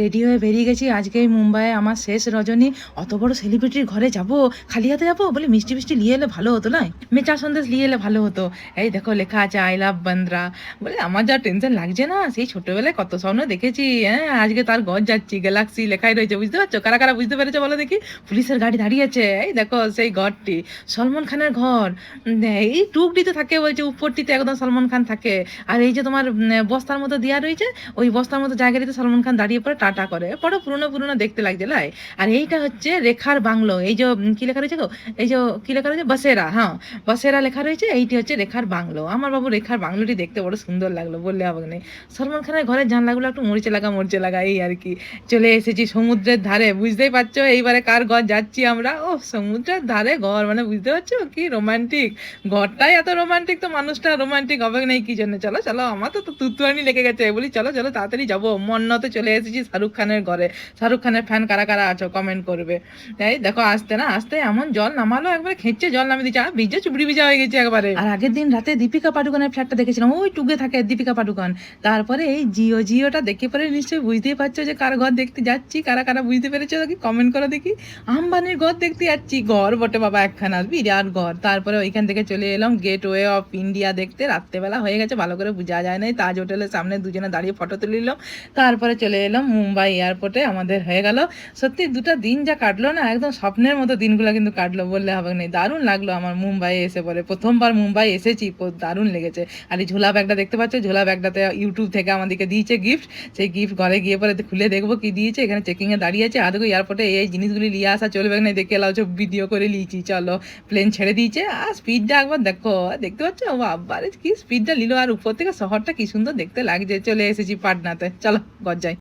Ready হয়ে বেরিয়ে গেছি। আজকে মুম্বাইয়ে আমার শেষ রজনী। অত বড় সেলিব্রিটির ঘরে যাব? খালি হাতে যাব? বলে, মিষ্টি মিষ্টি নিয়ে এলে ভালো হতো না মেচা সন্দেশ নিয়ে এলে ভালো হতো। এই দেখো, লেখা আছে আই লাভ বান্দ্রা বলে, আমার যা টেনশন লাগছে না, সেই ছোটবেলায় কত স্বপ্ন দেখেছি। হ্যাঁ আজকে তার ঘর যাচ্ছি গ্যালাক্সি লেখাই রয়েছে, বুঝতে পারছ? কারা কারা বুঝতে পেরেছ বলো দেখি? পুলিশের গাড়ি দাঁড়িয়ে আছে। এই দেখো, সেই ঘরটি। সলমান খানের ঘর। এই টুকটিতে থাকে বলছে, উপরটিতে একদম সলমান খান থাকে। আর এই যে তোমার বস্তার মতো দেওয়া রয়েছে, ওই বস্তার মতো জায়গাটিতে সলমান খান দাঁড়িয়ে পরে টাটা করে। বড় পুরনো পুরনো দেখতে লাগছে, লাই। আর এইটা হচ্ছে রেখার বাংলো। এই যে কি লেখা রয়েছে গো? এই যে, কি লেখা রয়েছে? বসেরা হ্যাঁ। বসেরা লেখা রয়েছে, এইটি হচ্ছে রেখার বাংলো। আমার বাবু রেখার বাংলোটি দেখতে বড় সুন্দর লাগল, বললে হবে না। সলমান খানের ঘরের জানলাগুলো একটু মরিচে লাগা মরিচে লাগা, এই আর কি। চলে এসেছি সমুদ্রের ধারে, বুঝতেই পারছ? এইবারে কার ঘর যাচ্ছি আমরা? ও, সমুদ্রের ধারে ঘর মানে বুঝতে পারছ? কি রোমান্টিক। ঘরটাই এত রোমান্টিক, তো মানুষটা রোমান্টিক হবে না কি জন্য? চলো চলো, আমার তো তুতুয়ানি লেগে গেছে। বলি, চলো চলো, তাড়াতাড়ি যাব। মন্নতে চলে এসেছি শাহরুখ খানের ঘরে। শাহরুখ খানের ফ্যান কারা কারা আছো কমেন্ট করবে। এই দেখো, আসতে না, আসতে এমন জল নামালো, একবারে খেঁচে জল নামিয়ে দিচ্ছে আর ভিজে চুবড়ি ভিজা হয়ে গেছে একবারে। আর আগের দিন রাতে দীপিকা পাডুকনের ফ্ল্যাটটা দেখেছিলাম, ওই টুকে থাকে দীপিকা পাডুকন। তারপরে এই জিও জিওটা দেখে পরে নিশ্চয়ই বুঝতেই পারছ যে কার ঘর দেখতে যাচ্ছি, কারা কারা বুঝতে পেরেছ দেখি কমেন্ট করো দেখি। আম্বানির ঘর দেখতে যাচ্ছি, ঘর বটে বাবা, একখানা বিরাট ঘর। তারপরে ওইখান থেকে চলে এলাম গেট ওয়ে অফ ইন্ডিয়া দেখতে। রাত্রেবেলা হয়ে গেছে, ভালো করে বোঝা যায় নাই। তাজ হোটেলের সামনে দুজনে দাঁড়িয়ে ফটো তুলে নিলাম। তারপরে চলে এলাম মুম্বাই এয়ারপোর্টে আমাদের হয়ে গেল। সত্যি দুটো দিন যা কাটলো না, একদম স্বপ্নের মতো দিনগুলো কিন্তু কাটলো বললে হবে না। দারুণ লাগল আমার মুম্বাই এসে পরে। প্রথমবার মুম্বাই এসেছি দারুণ লেগেছে। আর এই ঝোলা ব্যাগটা দেখতে পাচ্ছ? ঝোলা ব্যাগটাতে ইউটিউব থেকে আমাদেরকে দিয়েছে গিফট সেই গিফট ঘরে গিয়ে পরে খুলে দেখব কি দিয়েছে। এখানে চেকিংয়ে দাঁড়িয়ে আছে। আদৌ এয়ারপোর্টে এই জিনিসগুলি নিয়ে আসা চলবে না দেখে এলাও ভিডিও করে নিয়েছি। চলো প্লেন ছেড়ে দিয়েছে। আর স্পিডটা একবার দেখো, দেখতে পাচ্ছ? বাবারে, কি স্পিডটা নিল। আর উপর থেকে শহরটা কি সুন্দর দেখতে লাগছে। চলে এসেছি পাটনাতে। চলো গজ্জায়